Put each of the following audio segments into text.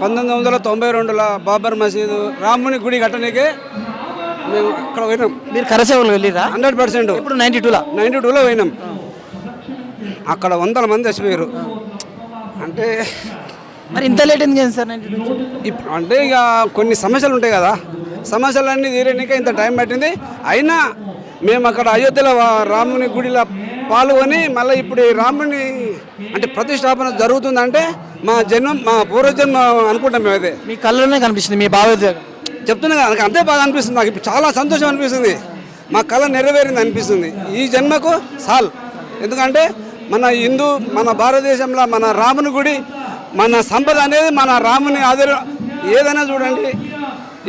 పంతొమ్మిది వందల తొంభై రెండులో బాబర్ మసీదు రాముని గుడి కట్టడానికి మేము అక్కడ పోయినాం. మీరు కరసేవలు వెళ్ళిరా? Hundred percent. ఇప్పుడు నైన్టీ టూలా? నైంటీ టూలో పోయినాం. అక్కడ వందల మంది చచ్చిపోయారు. అంటే మరి ఇంత లేట్ ఎందుకు సార్ నైన్టీ టూ? ఇప్ అంటే ఇక కొన్ని సమస్యలు ఉంటాయి కదా. సమస్యలన్నీ తీరేనికే ఇంత టైం పట్టింది. అయినా మేము అక్కడ అయోధ్యలో రాముని గుడిలో పాల్గొని మళ్ళీ ఇప్పుడు ఈ రాముని అంటే ప్రతిష్టాపన జరుగుతుందంటే మా జన్మం మా పూర్వజన్మ అనుకుంటాం మేమైతే మీ కళ్ళలోనే కనిపిస్తుంది మీ భావోద్వేగం. చెప్తున్నా కదా నాకు అంతే బాగా అనిపిస్తుంది నాకు ఇప్పుడు చాలా సంతోషం అనిపిస్తుంది. మా కళ నెరవేరింది అనిపిస్తుంది. ఈ జన్మకు సాల్. ఎందుకంటే మన హిందూ మన భారతదేశంలో మన రాముని గుడి మన సంపద అనేది మన రాముని ఆదర ఏదైనా చూడండి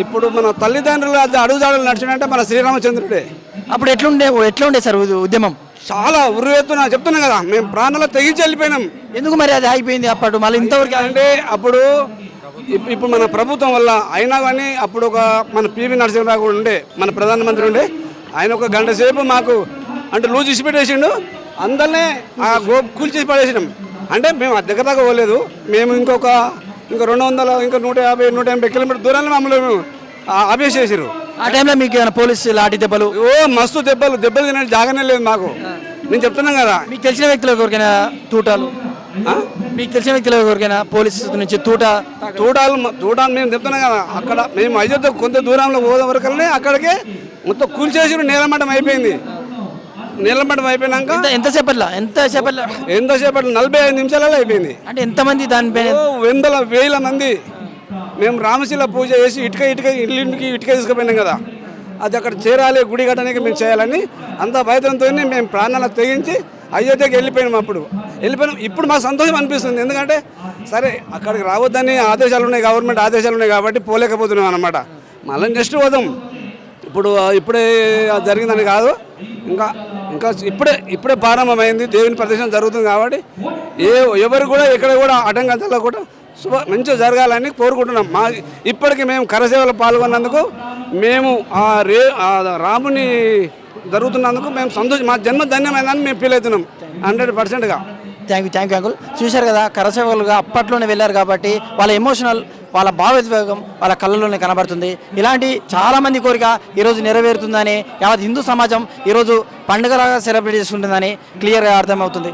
ఇప్పుడు మన తల్లిదండ్రులు అది అడుగుదాడులు నడిచినంటే మన శ్రీరామచంద్రుడే. అప్పుడు ఎట్లుండే ఎట్లుండే సార్ ఉద్య- ఉద్యమం? చాలా ఉరువెత్తున చెప్తున్నా కదా. మేము ప్రాణాలు తెగించి వెళ్ళిపోయినాం. ఎందుకు మరి అది ఆగిపోయింది అప్పుడు మళ్ళీ ఇంతవరకు అంటే అప్పుడు ఇప్- ఇప్పుడు మన ప్రభుత్వం వల్ల అయినా కానీ అప్పుడు ఒక మన పివి నరసింహరావు కూడా ఉండే మన ప్రధానమంత్రి ఉండే. ఆయన ఒక గంట సేపు మాకు అంటే లూజ్ ఇచ్చి పెట్టేసిండు. అందరినీ ఆ గో కూల్చేసి పడేసినాం. అంటే మేము ఆ దగ్గర దాకా పోలేదు. మేము ఇంకొక ఇంకో రెండు వందల ఇంకా నూట యాభై నూట ఎనభై కిలోమీటర్ దూరంలో మమ్మల్ని ఆపేసేసారు ఆ టైంలో మీకు ఏమైనా పోలీసు లాఠీ దెబ్బలు? ఓ మస్తు దెబ్బలు. దెబ్బలు తినే జాగానే లేదు మాకు. నేను చెప్తున్నాం కదా. మీకు తెలిసిన వ్యక్తులు ఎవరికైనా తూటాలు? ఆ? మీకు తెలిసిన వ్యక్తులు ఎవరికైనా పోలీసు నుంచి తూట? తూటాలు తూటాలు మేము చెప్తున్నాం కదా. అక్కడ మేము అయోధ్య కొంత దూరంలో పోదాం వరకనే అక్కడికే మొత్తం కూల్చేసి నీలమట్టం అయిపోయింది. నీలమట్టం అయిపోయినాక ఎంత ఎంతసేపట్లా ఎంతసేపట్లా ఎంతసేపటి నలభై ఐదు నిమిషాలలో అయిపోయింది. అంటే ఎంతమంది దానిపైన? ఓ వందల వేల మంది. మేము రామశిల పూజ చేసి ఇటుక ఇటుక ఇల్లుకి ఇటుక తీసుకుపోయినాం కదా. అది అక్కడ చేరాలి గుడి కట్టడానికి మేము చేయాలని అంత భయంతో మేము ప్రాణాలు తెగించి అయోధ్యకి వెళ్ళిపోయినాం అప్పుడు. వెళ్ళిపోయినాం. ఇప్పుడు మాకు సంతోషం అనిపిస్తుంది. ఎందుకంటే సరే అక్కడికి రావద్దని ఆదేశాలు ఉన్నాయి గవర్నమెంట్ ఆదేశాలు ఉన్నాయి కాబట్టి పోలేకపోతున్నాం అనమాట మళ్ళీ నెక్స్ట్ పోదాం. ఇప్పుడు ఇప్పుడే జరిగిందని కాదు. ఇంకా ఇంకా ఇప్పుడే ఇప్పుడే ప్రారంభమైంది. దేవుని ప్రదర్శన జరుగుతుంది కాబట్టి ఏ ఎవరు కూడా ఎక్కడ కూడా ఆటంకాలు కూడా శుభ మంచిగా జరగాలని కోరుకుంటున్నాం. మా ఇప్పటికి మేము కరసేవలో పాల్గొన్నందుకు మేము ఆ రే రాముని జరుగుతున్నందుకు మేము సంతోషం మా జన్మ ధన్యమైందని మేము ఫీల్ అవుతున్నాం హండ్రెడ్ పర్సెంట్గా. Thank you thank you uncle. చూశారు కదా కరసేవలుగా అప్పట్లోనే వెళ్ళారు కాబట్టి వాళ్ళ ఎమోషనల్ వాళ్ళ భావోద్వేగం వాళ్ళ కళ్ళలోనే కనబడుతుంది. ఇలాంటి చాలామంది కోరిక ఈరోజు నెరవేరుతుందని యావత్ హిందూ సమాజం ఈరోజు పండుగలాగా సెలబ్రేట్ చేసుకుంటుందని క్లియర్గా అర్థమవుతుంది.